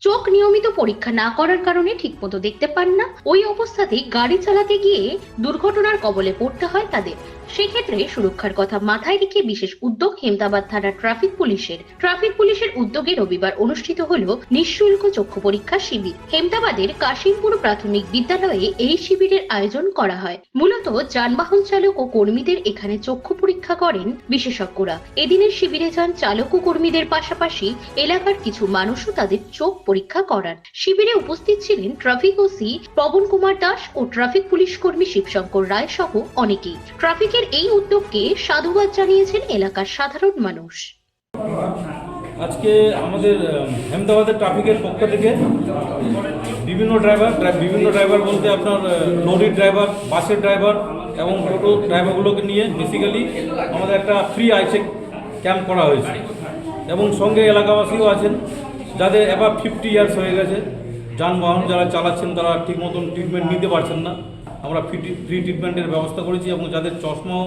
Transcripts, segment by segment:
চোখ নিয়মিত পরীক্ষা না করার কারণে ঠিকমতো দেখতে পান না। ওই অবস্থাতেই গাড়ি চালাতে গিয়ে দুর্ঘটনার কবলে পড়তে হয় তাদের। সেক্ষেত্রে সুরক্ষার কথা মাথায় রেখে বিশেষ উদ্যোগ হেমদাবাদ থানার ট্রাফিক পুলিশের। ট্রাফিক পুলিশের উদ্যোগে রবিবার অনুষ্ঠিত হল নিঃশুল্ক চক্ষু পরীক্ষা শিবির। হেমদাবাদের কাশিমপুর প্রাথমিক বিদ্যালয়ে এই শিবিরের আয়োজন করা হয়। মূলত যানবাহন চালক ও কর্মীদের এখানে চক্ষু পরীক্ষা করেন বিশেষজ্ঞরা। এদিনের শিবিরে যান চালক ও কর্মীদের পাশাপাশি এলাকার কিছু মানুষও তাদের চোখ পরীক্ষা করান। শিবিরে উপস্থিত ছিলেন ট্রাফিক ওসি পবন কুমার দাস ও ট্রাফিক পুলিশ কর্মী শিবশঙ্কর রায় সহ অনেকেই। ট্রাফিকের এই উদ্যোগকে সাধুবাদ জানিয়েছেন এলাকার সাধারণ মানুষ। আজকে আমাদের আহমেদাবাদের ট্রাফিকের পক্ষ থেকে বিভিন্ন ড্রাইভার বিভিন্ন ড্রাইভার বলতে আপনার লরির ড্রাইভার, বাসের ড্রাইভার এবং টোটো ড্রাইভারগুলোকে নিয়ে বেসিক্যালি আমাদের একটা ফ্রি আইচেক ক্যাম্প করা হয়েছে। এবং সঙ্গে এলাকাবাসীও আছেন, যাদের এবার ফিফটি ইয়ার্স হয়ে গেছে। যানবাহন যারা চালাচ্ছেন তারা ঠিক মতন ট্রিটমেন্ট নিতে পারছেন না। আমরা ফ্রি ফ্রি ট্রিটমেন্টের ব্যবস্থা করেছি এবং যাদের চশমাও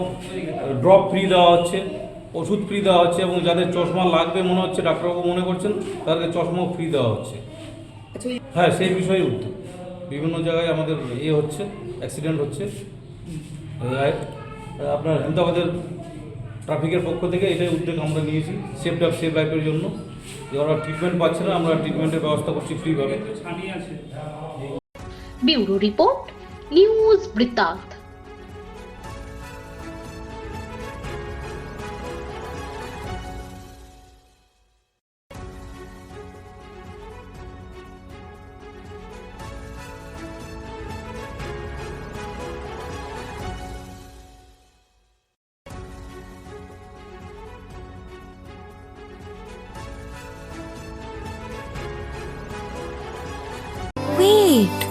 ড্রপ ফ্রি দেওয়া হচ্ছে ওষুধ ফ্রি দেওয়া হচ্ছে এবং যাদের চশমা লাগবে মনে হচ্ছে ডাক্তারবাবু মনে করছেন তাদেরকে চশমাও ফ্রি দেওয়া হচ্ছে। হ্যাঁ সেই বিষয়ে উদ্যোগ বিভিন্ন জায়গায় আমাদের ইয়ে হচ্ছে অ্যাক্সিডেন্ট হচ্ছে। আপনার আহমেদাবাদের ট্রাফিকের পক্ষ থেকে এটাই উদ্যোগ আমরা নিয়েছি সেফ ডাক সেফ লাইফের জন্য। যে ওরা ট্রিটমেন্ট পাচ্ছে না আমরা ট্রিটমেন্টের ব্যবস্থা করছি ফ্রিভাবে bureau report. News Britânica. Wait!